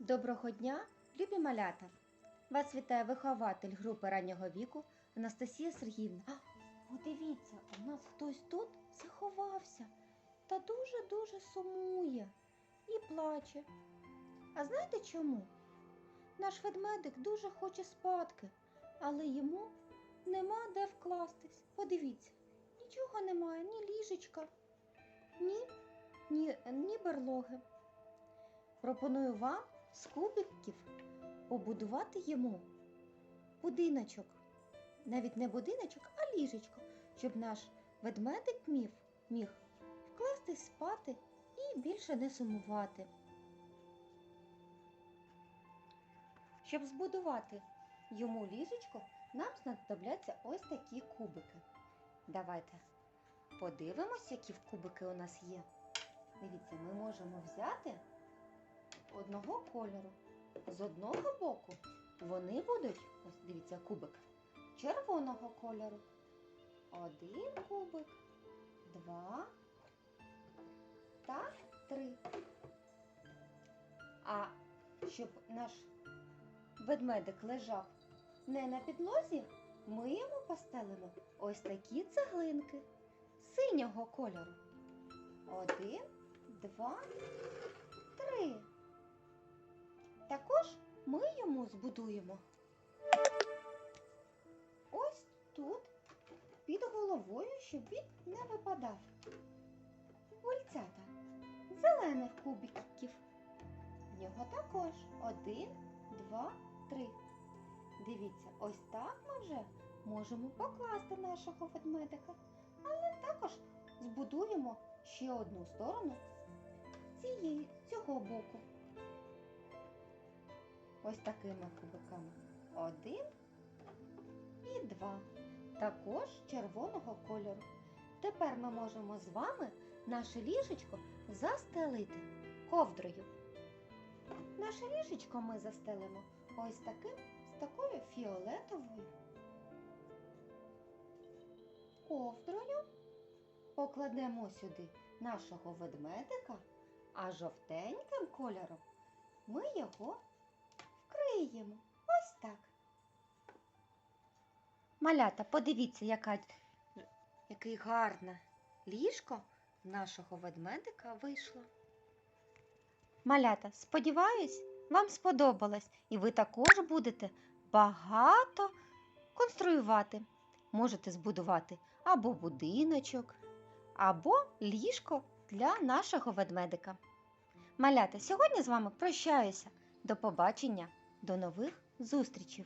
Доброго дня, любі малята! Вас вітає вихователь групи раннього віку Анастасія Сергіївна. А, Подивіться, у нас хтось тут заховався та дуже-дуже сумує і плаче. А знаєте чому? Наш ведмедик дуже хоче спадки, але йому нема де вкластись. Подивіться, нічого немає, ні ліжечка, ні, ні, ні берлоги. Пропоную вам з кубиків побудувати йому будиночок. Навіть не будиночок, а ліжечко, щоб наш ведмедик міг, міг вкластись спати і більше не сумувати. Щоб збудувати йому ліжечко, нам знадобляться ось такі кубики. Давайте подивимось, які кубики у нас є. Дивіться, ми можемо взяти одного кольору. З одного боку вони будуть, ось дивіться, кубик червоного кольору. Один кубик, два та три. А щоб наш ведмедик лежав не на підлозі, ми йому постелимо ось такі цеглинки синього кольору. Один, два, три. Також ми йому збудуємо ось тут під головою, щоб він не випадав. Бульцята зелених кубиків. В нього також один, два, три. Дивіться, ось так ми вже можемо покласти нашого ведмедика, але також збудуємо ще одну сторону цієї, цього боку. Ось такими кубиками. Один і два. Також червоного кольору. Тепер ми можемо з вами наше ліжечко застелити ковдрою. Наше ліжечко ми застелимо ось таким, з такою фіолетовою ковдрою. Покладемо сюди нашого ведмедика, а жовтеньким кольором ми його вкриємо. Ось так. Малята, подивіться, яка, який гарне ліжко нашого ведмедика вийшло. Малята, сподіваюсь, вам сподобалось, і ви також будете багато конструювати. Можете збудувати або будиночок, або ліжко для нашого ведмедика. Малята, сьогодні з вами прощаюся. До побачення, до нових зустрічей!